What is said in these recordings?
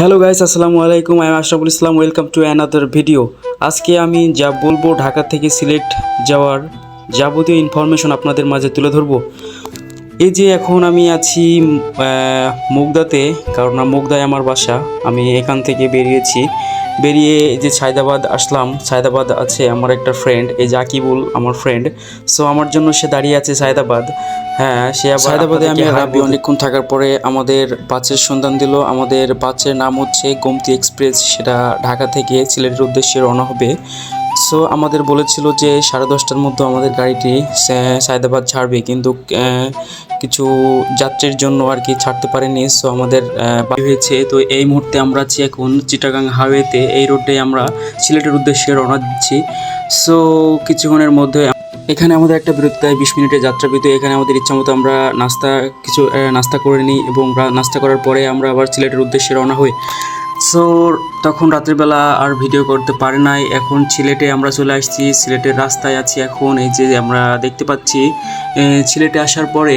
Hello guys আসসালামু আলাইকুম আমি Ashraful Islam welcome to another video আজকে আমি যা বলব ঢাকা থেকে সিলেট যাওয়ার যাবতীয় ইনফরমেশন আপনাদের মাঝে তুলে ধরবো। এই যে এখন আমি আছি মুগদাতে, কারণ মুগদায় আমার বাসা, আমি এখান থেকে বেরিয়েছি। বেরিয়ে যে সায়দাবাদ আসলাম সায়দাবাদ আছে আমার একটা ফ্রেন্ড এই জাকিবুল আমার ফ্রেন্ড সো আমার জন্য সে দাঁড়িয়ে আছে সায়দাবাদ। হ্যাঁ সে সায়দাবাদে আমি হারাবি অনেকক্ষণ থাকার পরে আমাদের বাচ্চের সন্ধান দিল। আমাদের বাচ্চের নাম হচ্ছে গোমতি এক্সপ্রেস। সেটা ঢাকা থেকে সিলেটের উদ্দেশ্যে রওনা হবে। সো আমাদের বলেছিল যে সাড়ে দশটার মধ্যে আমাদের গাড়িটি সায়দাবাদ ছাড়বে, কিন্তু কিছু যাত্রীর জন্য আর কি ছাড়তে পারেনি। সো আমাদের হয়েছে। তো এই মুহূর্তে আমরা আছি এখন চিটাগাং হাইওয়েতে। এই রোডে আমরা সিলেটের উদ্দেশ্যে রওনা দিচ্ছি। সো কিছুক্ষণের মধ্যে এখানে আমাদের একটা বিরতি দেয় বিশ মিনিটের যাত্রা বিরতি। এখানে আমাদের ইচ্ছা মতো আমরা নাস্তা কিছু নাস্তা করে নিই এবং নাস্তা করার পরে আমরা আবার সিলেটের উদ্দেশ্যে রওনা হই। সো তখন রাত্রিবেলা আর ভিডিও করতে পারে নাই। এখন সিলেটে আমরা চলে আসছি। সিলেটের রাস্তায় আছি এখন। এই যে আমরা দেখতে পাচ্ছি সিলেটে আসার পরে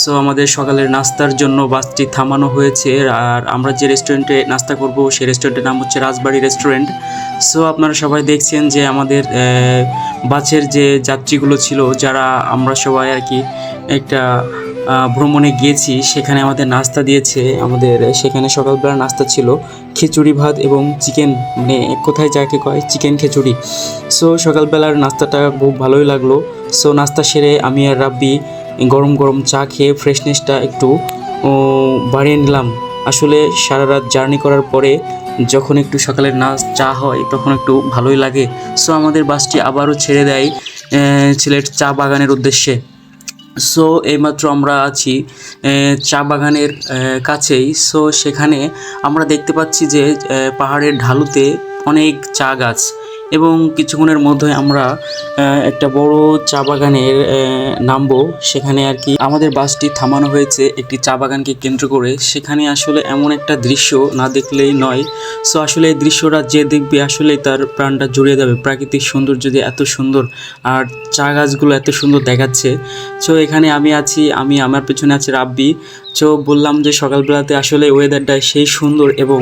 সো আমাদের সকালের নাস্তার জন্য বাসটি থামানো হয়েছে। আর আমরা যে রেস্টুরেন্টে নাস্তা করব, সেই রেস্টুরেন্টের নাম হচ্ছে রাজবাড়ি রেস্টুরেন্ট সো আপনারা সবাই দেখছেন যে আমাদের বাসের যে যাত্রীগুলো ছিল, যারা আমরা সবাই আর কি একটা ভ্রমণে গিয়েছি, সেখানে আমাদের নাস্তা দিয়েছে, আমাদের, সেখানে সকালবেলা নাস্তা ছিল, খিচুড়ি ভাত এবং চিকেন মানে কথায় যাকে কয়, চিকেন খিচুড়ি। সো সকালবেলার নাস্তাটা খুব ভালোই লাগল। সো নাস্তা সেরে আমি আর রাব্বি গরম গরম চা খেয়ে ফ্রেশনেসটা একটু বাড়িয়ে নিলাম। আসলে সারা রাত জার্নি করার পরে যখন একটু সকালের নাচ চা হয়, তখন একটু ভালোই লাগে। সো আমাদের বাসটি আবারও ছেড়ে দেয় সিলেট চা বাগানের উদ্দেশ্যে। সো এইমাত্র আমরা আছি চা বাগানের কাছেই। সো সেখানে আমরা দেখতে পাচ্ছি যে পাহাড়ের ঢালুতে অনেক চা গাছ। এবং কিছুক্ষণের মধ্যে আমরা একটা বড় চা বাগানের নামবো। সেখানে আর কি আমাদের বাসটি থামানো হয়েছে, একটি চা বাগানকে কেন্দ্র করে। সেখানে আসলে এমন একটা দৃশ্য না দেখলেই নয়। সো আসলে এই দৃশ্যটা যে দেখবে আসলে তার প্রাণটা জুড়িয়ে যাবে। প্রাকৃতিক সৌন্দর্য যে এত সুন্দর আর চা গাছগুলো এত সুন্দর দেখাচ্ছে। সো এখানে আমি আছি, আমি আমার পেছনে আছে রাব্বি। সো বললাম যে সকালবেলাতে আসলে ওয়েদারটা সেই সুন্দর এবং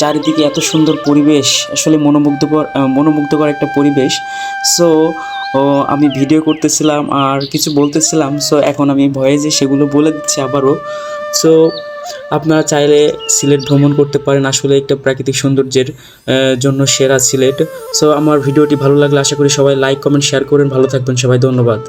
চারিদিকে এত সুন্দর পরিবেশ, আসলে মনোমুগ্ধকর মনোমুগ্ধকর একটা পরিবেশ। সো আমি ভিডিও করতেছিলাম আর কিছু বলতেছিলাম সো এখন আমি ভয়ে যে সেগুলো বলে দিচ্ছি আবারও। সো আপনারা চাইলে সিলেট ভ্রমণ করতে পারেন, আসলে একটা প্রাকৃতিক সৌন্দর্যের জন্য সেরা সিলেট। সো আমার ভিডিওটি ভালো লাগলে আশা করি সবাই লাইক কমেন্ট শেয়ার করেন ভালো থাকবেন সবাই, ধন্যবাদ।